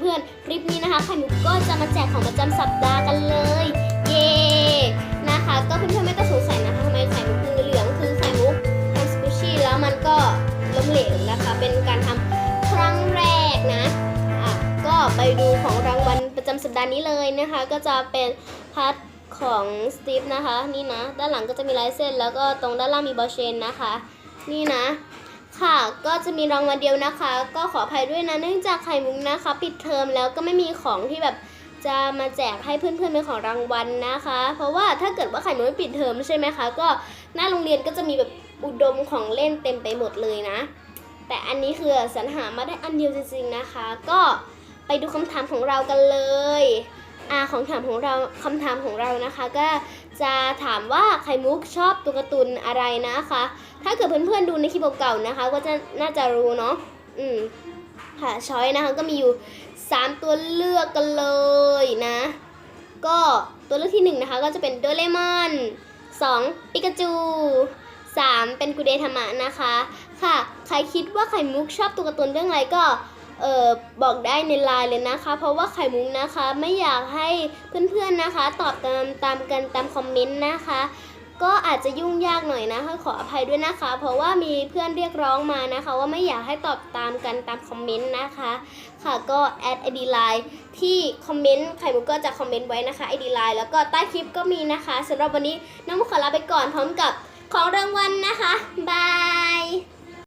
เพื่อนๆ คลิปนี้นะคะไข่มุกก็จะมาแจกของประจำสัปดาห์กันเลย เย้นะคะ ก็เพื่อนๆไม่ต้องสงสัยนะคะทำไมไข่มุกเหลืองคือไข่มุกทำสกูชี่แล้วมันก็ล้มเหลวนะคะ เป็นการทำครั้งแรกนะอะก็ไปดูของรางวัลประจำสัปดาห์นี้เลยนะคะ ก็จะเป็นพัดของสตีฟนะคะ นี่นะ ด้านหลังก็จะมีลายเส้น แล้วก็ตรงด้านล่างมีบอลเชนนะคะ นี่นะ ค่ะ ก็จะมีรางวัลเดียวนะคะ ก็ขออภัยด้วยนะ เนื่องจากไข่มุกนะคะ ปิดเทอมแล้วก็ไม่มีของที่แบบจะมาแจกให้เพื่อนๆเป็นของรางวัลนะคะ เพราะว่าถ้าเกิดว่าไข่มุกไม่ปิดเทอมใช่ไหมคะ ก็หน้าโรงเรียนก็จะมีแบบอุดมของเล่นเต็มไปหมดเลยนะ แต่อันนี้คือสรรหามาได้อันเดียวจริงๆนะคะ ก็ไปดูคำถามของเรากันเลย อาของถามของเราคำถามของเรานะคะ ก็จะถามว่าไข่มุกชอบตัวการ์ตูนอะไรนะคะ ถ้าเกิดเพื่อนๆดูในคลิปเก่าๆนะคะ ก็จะน่าจะรู้เนาะอืมค่ะช้อยนะคะก็มีอยู่ 3 ตัวเลือกกันเลยนะ ก็ตัวเลือกที่1นะคะก็จะเป็นโดเรมอน 2. ปิกาจู 3. เป็นกูเดธรรมะนะคะ ค่ะ ใครคิดว่าไข่มุกชอบตัวการ์ตูนเรื่องอะไรก็ เออบอกได้ในไลน์เลยนะคะ เพราะว่าไข่มุกนะคะ ไม่อยากให้เพื่อนๆนะคะ ตอบตามตามกันตามคอมเมนต์นะคะ ก็อาจจะยุ่งยากหน่อยนะคะขออภัยด้วยนะคะ เพราะว่ามีเพื่อนเรียกร้องมานะคะ ว่าไม่อยากให้ตอบตามกันตามคอมเมนต์นะคะ ค่ะก็แอดไอดีไลน์ที่คอมเมนต์ไข่มุกก็จะคอมเมนต์ไว้นะคะไอดีไลน์แล้วก็ใต้คลิปก็มีนะคะสำหรับวันนี้น้องมุกขอลาไปก่อนพร้อมกับของรางวัล